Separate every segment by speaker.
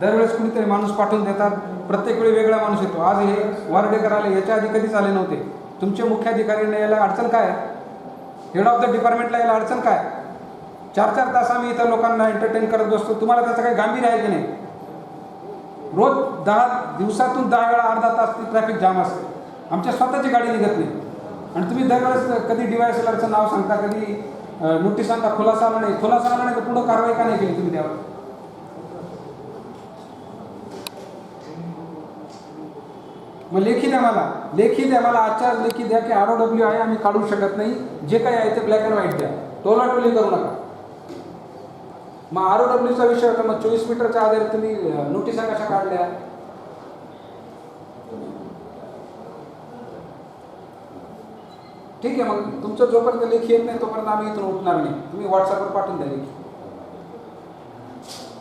Speaker 1: दरवेळेस कुणीतरी माणूस पाठवून देतात. प्रत्येक वेळी वेगळा माणूस येतो. आज हे वारडेकर आले याच्या आधी कधीच आले नव्हते. तुमचे मुख्याधिकाऱ्यांना यायला अडचण काय? हेड ऑफ द डिपार्टमेंटला यायला अडचण काय? चार चार तास आम्ही इथं लोकांना एंटरटेन करत बसतो. तुम्हाला त्याचं काही गांभीर्य आहे की नाही? रोज दहा दिवसातून दहा वेळा अर्धा तास ती ट्रॅफिक जाम असते. आमच्या स्वतःची गाडी निघत नाही. आणि तुम्ही दरवेळेस कधी डिवायसलरचं नाव सांगता कधी नोटीस सांगता खुलासा म्हणे खुलासा म्हणे तर पुढं कारवाई का नाही केली तुम्ही त्यावर? मग लेखी द्या मला. लेखी द्या. मला आचार लेखी द्या की आर ओ डब्ल्यू आहे आम्ही काढू शकत नाही. जे काही आहे ते ब्लॅक अँड व्हाईट द्या. टोलाटोली करू नका. मग आर ओ डब्ल्यूचा विषय होता. मग चोवीस मीटरच्या आधारे तुम्ही नोटिसा कशा काढल्या? ठीक आहे. मग तुमचं जोपर्यंत लेखी येत नाही तोपर्यंत आम्ही इथून उठणार नाही. तुम्ही व्हॉट्सअपवर पाठवून द्या लेखी.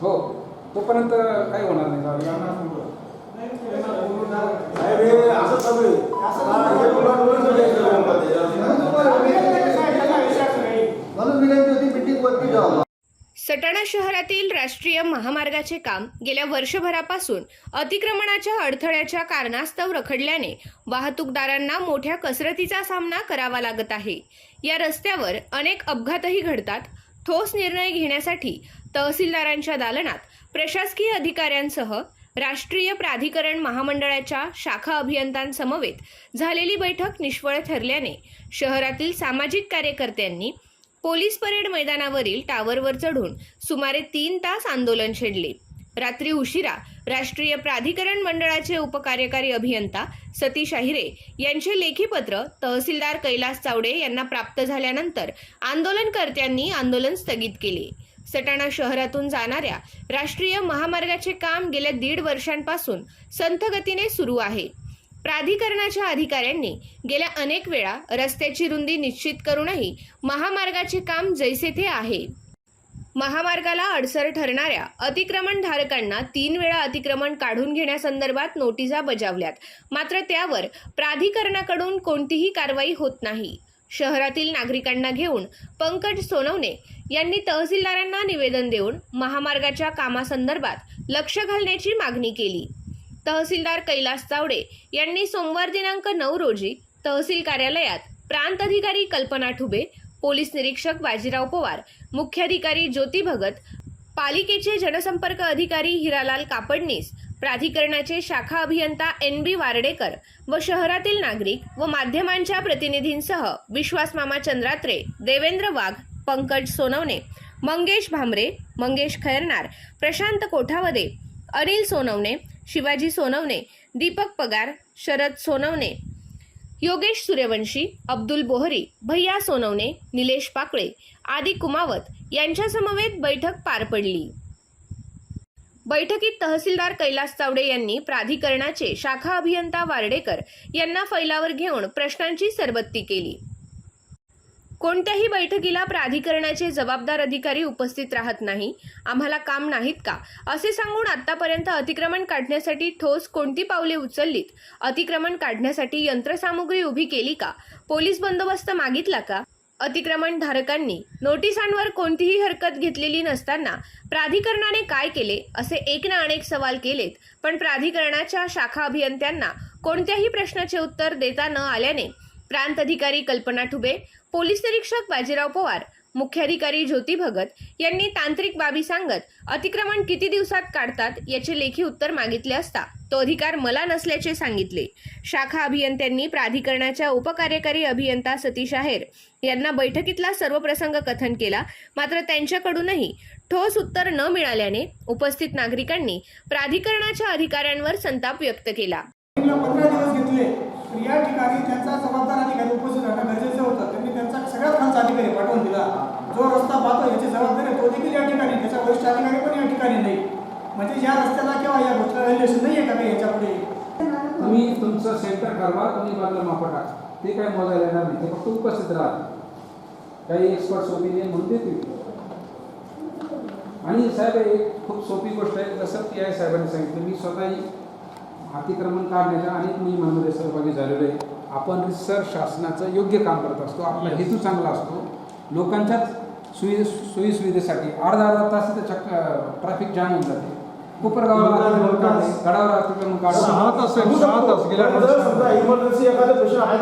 Speaker 1: हो. तोपर्यंत काही होणार नाही.
Speaker 2: सटाणा शहरातील राष्ट्रीय महामार्गाचे काम गेल्या वर्षभरापासून अतिक्रमणाच्या अडथळ्याच्या कारणास्तव रखडल्याने वाहतूकदारांना मोठ्या कसरतीचा सामना करावा लागत आहे. या रस्त्यावर अनेक अपघातही घडतात. ठोस निर्णय घेण्यासाठी तहसीलदारांच्या दालनात प्रशासकीय अधिकाऱ्यांसह राष्ट्रीय प्राधिकरण महामंडळाच्या शाखा अभियंत्यांसमवेत झालेली बैठक निष्फळ ठरल्याने शहरातील सामाजिक कार्यकर्त्यांनी पोलीस परेड मैदानावरील टावरवर चढून सुमारे तीन तास आंदोलन छेडले. रात्री उशिरा राष्ट्रीय प्राधिकरण मंडळाचे उपकार्यकारी अभियंता सतीश आहिरे यांचे लेखीपत्र तहसीलदार कैलास चावडे यांना प्राप्त झाल्यानंतर आंदोलनकर्त्यांनी आंदोलन स्थगित केले. सटाणा शहरातून जाणाऱ्या राष्ट्रीय महामार्गाचे काम गेल्या दीड वर्षांपासून संथगतीने सुरू आहे. प्राधिकरणाच्या अधिकाऱ्यांनी गेल्या अनेक वेळा रस्त्याची रुंदी निश्चित करूनही महामार्गाचे काम जैसे थे आहे. महामार्गाला अडसर ठरणाऱ्या अतिक्रमणधारकांना तीन वेळा अतिक्रमण काढून घेण्यासंदर्भात नोटिसा बजावल्यात. मात्र त्यावर प्राधिकरणाकडून कोणतीही कारवाई होत नाही. शहरातील नागरिकांना घेऊन पंकज सोनवणे यांनी तहसीलदारांना निवेदन देऊन महामार्गाच्या कामासंदर्भात लक्ष घालण्याची मागणी केली. तहसीलदार कैलास चावडे यांनी सोमवार दिनांक नऊ रोजी तहसील कार्यालयात प्रांत अधिकारी कल्पना ठुबे पोलीस निरीक्षक बाजीराव पवार मुख्याधिकारी ज्योती भगत पालिकेचे जनसंपर्क अधिकारी हिरालाल कापडनीस प्राधिकरणाचे शाखा अभियंता एन बी वारडेकर व शहरातील नागरिक व माध्यमांच्या प्रतिनिधींसह विश्वासमामा चंद्रात्रे देवेंद्र वाघ पंकज सोनवणे मंगेश भामरे मंगेश खैरनार प्रशांत कोठावदे अनिल सोनवणे शिवाजी सोनवणे दीपक पगार शरद सोनवणे योगेश सूर्यवंशी अब्दुल बोहरी भैया सोनवणे निलेश पाकळे आदी कुमावत यांच्यासमवेत बैठक पार पडली. बैठकीत तहसीलदार कैलास चावडे यांनी प्राधिकरणाचे शाखा अभियंता वार्डेकर यांना फैलावर घेऊन प्रश्नांची सरबत्ती केली. कोणत्याही बैठकीला प्राधिकरणाचे जबाबदार अधिकारी उपस्थित राहत नाही. आम्हाला काम नाहीत का? असे सांगून आतापर्यंत अतिक्रमण काढण्यासाठी ठोस कोणती पावले उचललीत? अतिक्रमण काढण्यासाठी यंत्रसामुग्री उभी केली का? पोलीस बंदोबस्त मागितला का? अतिक्रमण धारकांनी नोटिसांवर कोणतीही हरकत घेतलेली नसताना प्राधिकरणाने काय केले? असे एक ना अनेक सवाल केलेत. पण प्राधिकरणाच्या शाखा अभियंत्यांना कोणत्याही प्रश्नाचे उत्तर देता न आल्याने प्रांत अधिकारी कल्पना ठुबे पोलीस निरीक्षक बाजीराव पवार मुख्याधिकारी ज्योती भगत यांनी तांत्रिक बाबी सांगत अतिक्रमण किती दिवसात काढतात याचे लेखी उत्तर मागितले असता तो अधिकार मला नसल्याचे सांगितले. शाखा अभियंत्यांनी प्राधिकरणाच्या उपकार्यकारी अभियंता सतीश आहेर यांना बैठकीतला सर्व प्रसंग कथन केला मात्र त्यांच्याकडूनही ठोस उत्तर न मिळाल्याने उपस्थित नागरिकांनी प्राधिकरणाच्या अधिकाऱ्यांवर संताप व्यक्त केला.
Speaker 3: तर या ठिकाणी त्यांचा जबाबदार अधिकारी उपस्थित राहणं गरजेचं होतं. त्यांनी त्यांचा सगळ्यात खालचा अधिकारी पाठवून दिला. जो रस्ता पाहतो याची जबाबदारी तो देखील या ठिकाणी त्याचा वरिष्ठ अधिकारी पण या ठिकाणी नाही. म्हणजे या रस्त्याला किंवा या गोष्टीला व्हॅल्युएशन नाही आहे का काही याच्यापुढे?
Speaker 1: तुम्ही तुमचं सेंटर ठरवा तुम्ही बाजूला मापटा टाका ते काय मोजायला येणार नाही. ते फक्त उपस्थित राहतात काही एक्सपर्ट्स ओपिनियन म्हणून देतील. आणि साहेब एक खूप सोपी गोष्ट आहे. जसं ती आहे साहेबांनी सांगितलं मी स्वतःही अतिक्रमण काढण्याच्या अनेक मोहिमांमध्ये सहभागी झालेलो आहे. आपण सर शासनाचं योग्य काम करत असतो. आपला हेतू चांगला असतो. लोकांच्याच सोयी सोयीसुविधेसाठी अर्धा अर्धा तास चक्क ट्रॅफिक जाम होऊन जाते. कोपरगावला गडावर अतिक्रमण
Speaker 4: इमर्जन्सी एखादं पेशंट आहे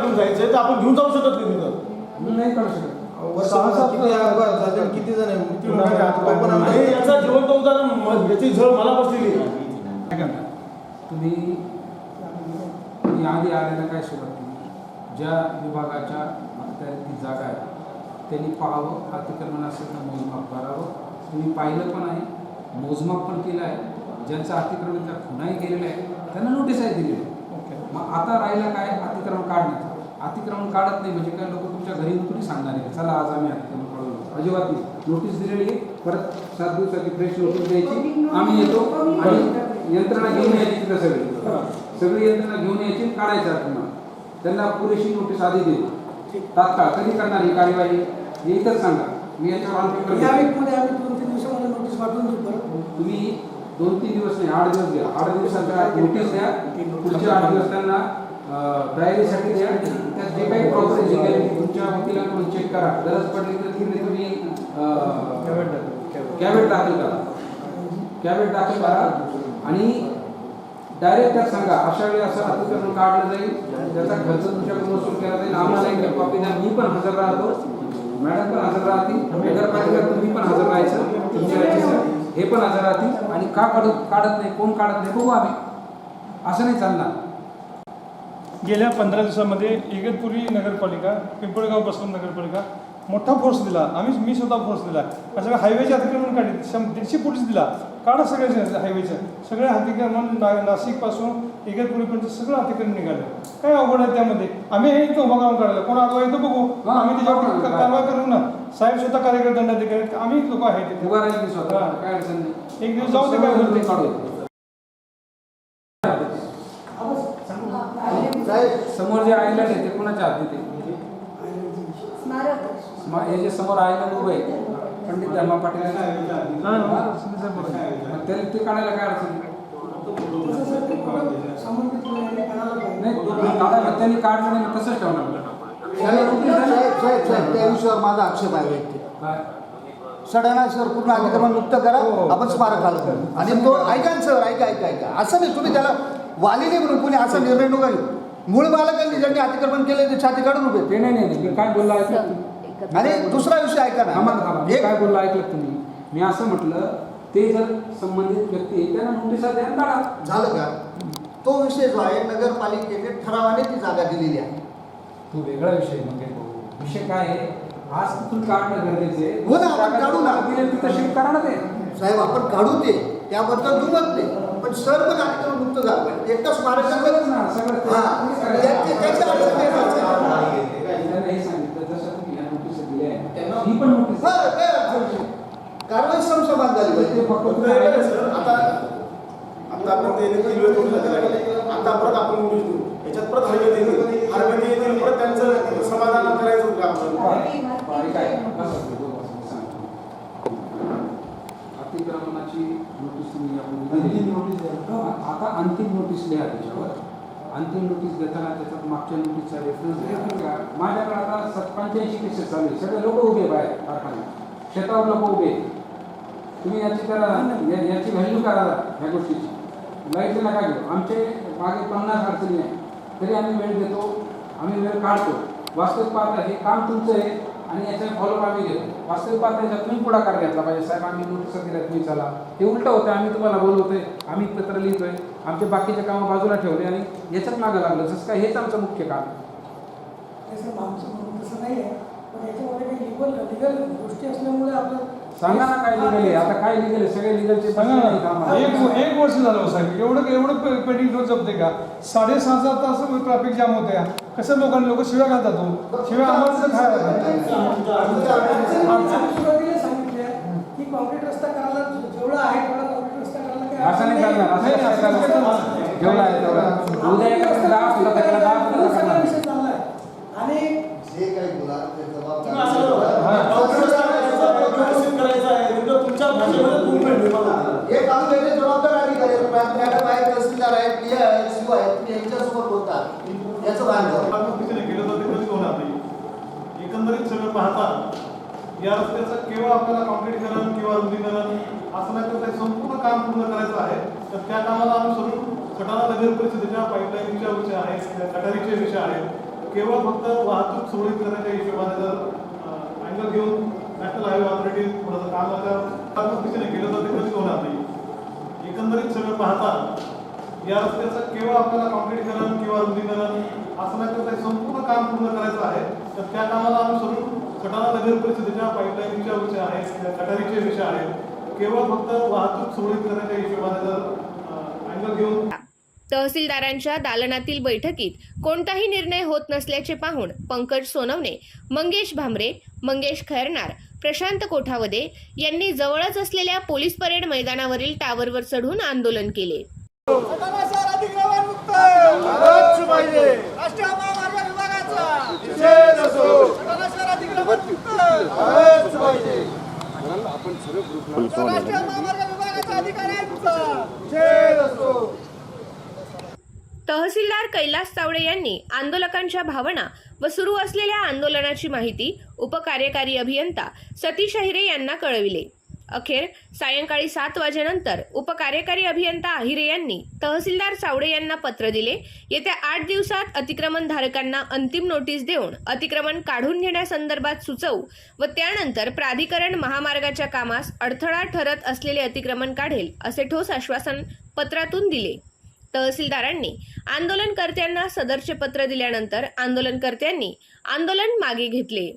Speaker 4: घेऊन जायचं तर आपण घेऊन जाऊ शकत नाही तिथं.
Speaker 1: नाही काढू शकत.
Speaker 5: सहा सात किती जण आहे?
Speaker 4: याचा जिवंत उदाहरण याची झळ मला बसलेली.
Speaker 1: काय करणार? तुम्ही तुम्ही आधी आल्याला काय सुरुवात केली ज्या विभागाच्या अखत्यारीत ती जागा आहे त्यांनी पाहावं अतिक्रमण असेल तर मोजमाप करावं. तुम्ही पाहिलं पण आहे मोजमाप पण केलं आहे. ज्यांचं अतिक्रमण त्या खुणाही केलेलं आहे त्यांना नोटीसही दिलेली. आहे मग आता राहिलं काय? अतिक्रमण काढण्याचं अतिक्रमण काढत नाही म्हणजे काय? लोक तुमच्या घरी येऊन तुम्ही सांगणार आहे? चला आज आम्ही अतिक्रमण काढू अजिबात नाही. नोटीस दिलेली आहे. परत सात दिवसाची फ्रेश नोटीस द्यायची. आम्ही येतो आणि यंत्रणा घेऊन यायची तिथं सगळी. सगळी यंत्रणा घेऊन यायची काढायचं आत्मा त्यांना पुरेशी नोटीस आधी देतो तात्काळ कधी करणार ही कार्यवाही? हे इथंच सांगा. मी याच्यावर.
Speaker 3: वीकमध्ये आम्ही दोन तीन दिवसामध्ये नोटीस पाठवून देऊ परत.
Speaker 1: तुम्ही दोन तीन दिवस नाही आठ दिवस द्या. आठ दिवसाचा नोटीस द्या. पुढच्या आठ दिवस त्यांना तयारीसाठी द्या. त्यात जे काही प्रॉब्लेम जे काही तुमच्या वकिलांकडून चेक करा. गरज पडली तर तिथे तुम्ही कॅबेट दाखल करा. कॅबेट दाखल करा. आणि डायरेक्ट त्यात सांगा अशा वेळी असं अतिक्रमण काढलं जाईल त्याचा खर्च तुमच्याकडून वसूल केला जाईल आम्हाला एक कॉपी द्या मी पण हजर राहतो. मॅडम पण हजर राहतील नगरपालिका तुम्ही पण हजर राहायचं तुमच्या हे पण हजर राहतील. आणि का काढत काढत नाही कोण काढत नाही बघू आम्ही. असं नाही चालणार.
Speaker 6: गेल्या पंधरा दिवसामध्ये इगतपुरी नगरपालिका पिंपळगाव बसवंत नगरपालिका मोठा फोर्स दिला. आम्ही मी स्वतः फोर्स दिला. सगळं हायवेचे अतिक्रमण काढले शं दीडशे पोलीस दिला. काढा सगळ्याचे हायवेचं. सगळे अतिक्रमण ना नाशिकपासून इगतपुरीपर्यंत सगळं अतिक्रमण निघालं. काय अवघड आहे त्यामध्ये? आम्ही हे इथं उभं करून काढलं. कोण आडवा येतो बघू.
Speaker 1: हा,
Speaker 6: आम्ही त्याच्यावर. कारवाई करू ना. साहेब स्वतः कार्यकर्ते दंडाधिकारी. आम्ही लोक आहेत
Speaker 1: काय
Speaker 6: एक दिवस जाऊ दे काय होतं
Speaker 1: ते
Speaker 6: ते.
Speaker 1: काढू
Speaker 5: साहेब
Speaker 1: समोर जे आयलंड आहे ते कोणाच्या आहे स्मा- हे जे समोर आयलंड उभं आहे. पंडित धर्मा पाटील.
Speaker 6: हा, हा.
Speaker 1: मग ते ते काढायला काय अडचण नाही. त्यांनी काढलं नाही तसंच ठेवणार त्याला
Speaker 5: त्या विषयावर माझा आक्षेप आहे व्यक्ती? सडाणा सर पूर्ण अतिक्रमण मुक्त करा आपण स्मारकाला करू आणि तो ऐका ना सर ऐका ऐका ऐका असं नाही तुम्ही त्याला वाली नाही म्हणून कोणी असा निर्णय नका घेऊ मूळ मालकांनी ज्यांनी अतिक्रमण केले ते छाती काढून उभे
Speaker 1: ते नाही नाही मी काय बोलला
Speaker 5: आणि दुसरा विषय ऐका
Speaker 1: ना, थांबा.
Speaker 5: ना
Speaker 1: मी
Speaker 5: एक
Speaker 1: काय बोलला ऐकलं तुम्ही? मी असं म्हटलं ते जर संबंधित व्यक्ती आहे, त्यांना नोटिसा द्या आणि काढा.
Speaker 5: झालं का? तो विषय जो आहे नगरपालिकेने ठरावाने ती जागा दिलेली आहे.
Speaker 1: तो वेगळा विषय म्हणजे विषय काय आहे? आज तिथून काढणं गरजेचे आहे.
Speaker 5: हो ना, आपण काढू ना.
Speaker 1: दिले तिथं शिफ्ट करा ना ते.
Speaker 5: साहेब आपण काढू ते. त्याबद्दल दुमत नाही. पण सर पण अतिक्रमण मुक्त झालं पाहिजे एकटा स्मारकावर
Speaker 1: सगळंच ना, सगळं ते-
Speaker 5: हा त्या- त्याच्या अडचण नाही साहेब.
Speaker 1: त्यांना हे सांगितलं जसं तुम्ही ह्या नोटीस दिल्या आहेत, ही पण नोटीस
Speaker 5: हा, काय अडचण नाही. कारवाई समसमान झाली पाहिजे
Speaker 4: आता आता आपण ते नोटीस. आता परत आपण नोटीस देऊ याच्यात परत हरकत येतील हरकत येतील परत त्यांचं समाधान करायचं होतं आपण
Speaker 1: तुम्ही. अतिक्रमणाची नोटीस तुम्ही आपण दिली. आता अंतिम नोटीस लिहा त्याच्यावर. अंतिम नोटीस देताना त्याच्यात मागच्या नोटीसचा रेफरन्स द्या. माझ्याकडे आता पंच्याऐंशी केसेस चालू आहे. सगळे लोक उभे बाहेर कारखान्यात. शेतावर लोक उभे. तुम्ही याची करा या- याची व्हॅल्यू करा ह्या गोष्टीची. लाइट नका घेऊ. आमचे मागे पन्नास अडचणी आहे तरी आम्ही वेळ देतो आम्ही वेळ काढतो. वास्तविक पाहता हे काम तुमचं आहे आणि याचा फॉलोअप आम्ही घेतो. वास्तविक पाहता याच्यात तुम्ही पुढाकार घेतला पाहिजे. साहेब आम्ही नोटीस दिल्या तुम्ही चला. हे उलटं होतं आम्ही तुम्हाला बोलवतोय. आम्ही पत्र लिहितोय. आमचे बाकीचे कामं बाजूला ठेवले आणि याच्यात मागं लागलं. जसं काय हेच आमचं मुख्य काम आहे.
Speaker 3: आमचं तसं नाही आहे पण याच्यामध्ये काही लिगल लिगल गोष्टी असल्यामुळे आपलं
Speaker 1: सांगा ना काय आहे. आता काय आहे? सगळे लिगलचे
Speaker 6: सांगा ना. एक एक वर्ष झालं हो साहेब. एवढं एवढं पे- पेंडिंग ठेवून जमते का? साडेसहा सात तास ट्रॅफिक जाम होते कसं लोकांनी लोक शिव्या घालतात हो? शिव्या आम्हाला खायला
Speaker 3: की कॉन्क्रीट रस्ता करायला जेवढा आहे तेवढा कॉन्क्रीट रस्ता करायला काही
Speaker 1: असं नाही करणार. असं
Speaker 6: नाही,
Speaker 1: करणार. जेवढा आहे तेवढा. उद्या एका दहा फुलं त्याला दहा फुलं
Speaker 3: सगळा
Speaker 1: करणार.
Speaker 3: विषय चाललाय आणि
Speaker 5: जे काही बोला ते
Speaker 4: तुम्ही असं करा.
Speaker 5: जबाबदारी
Speaker 4: डॉक्टर साहेब, व्यवस्थित करायचं आहे नेमकं तुमच्या भाषेमध्ये तुम्ही भेटले मला
Speaker 5: हे काम करणे जबाबदार अधिकारी आहेत. मॅडम आहेत तहसीलदार आहेत पी आहेत सीओ आहेत तुम्ही यांच्यासोबत बोलता याचं भान ठेवा.
Speaker 7: आपण तिथे गेलो तर ते कधीच होणार नाही एकंदरीत सगळं पाहता या रस्त्याचं केवळ आपल्याला किंवा रुंदीकरण असं नाही तर ते संपूर्ण काम पूर्ण करायचं आहे. तर त्या कामाला अनुसरून सटाणा नगर परिषदेच्या पाईपलाईनच्या विषय आहेत गटारीचे विषय आहेत. केवळ फक्त वाहतूक सुरळीत करण्याच्या हिशोबाने जर अँगल घेऊन नॅशनल हायवे ऑथॉरिटी थोडंसं कामाच्या कामाच्या दिशेने केलं तर ते कधीच होणार नाही. एकंदरीत सगळं पाहता या रस्त्याचं केवळ आपल्याला कॉन्क्रीटीकरण किंवा रुंदीकरण असं नाही तर ते संपूर्ण काम पूर्ण करायचं आहे. तर त्या कामाला अनुसरून सटाणा नगर परिषदेच्या पाईपलाईनच्या विषय आहेत गटारीचे विषय आहेत केवळ फक्त वाहतूक सुरळीत करण्याच्या हिशोबाने जर अँगल घेऊन
Speaker 2: तहसीलदारांच्या दालनातील बैठकीत कोणताही निर्णय होत नसल्याचे पाहून पंकज सोनवणे मंगेश भामरे मंगेश खैरनार प्रशांत कोठावदे यांनी जवळच असलेल्या पोलीस परेड मैदानावरील टावरवर चढून आंदोलन केले तहसीलदार कैलास तावडे यांनी आंदोलकांच्या भावना व सुरू असलेल्या आंदोलनाची माहिती उपकार्यकारी अभियंता सतीश अहिरे यांना कळविले. अखेर सायंकाळी सात वाजेनंतर उपकार्यकारी अभियंता अहिरे यांनी तहसीलदार चावडे यांना पत्र दिले. येत्या आठ दिवसात अतिक्रमण धारकांना अंतिम नोटीस देऊन अतिक्रमण काढून घेण्यासंदर्भात सुचवू व त्यानंतर प्राधिकरण महामार्गाच्या कामास अडथळा ठरत असलेले अतिक्रमण काढेल असे ठोस आश्वासन पत्रातून दिले. तहसीलदारांनी आंदोलनकर्त्यांना सदरचे पत्र दिल्यानंतर आंदोलनकर्त्यांनी आंदोलन मागे घेतले.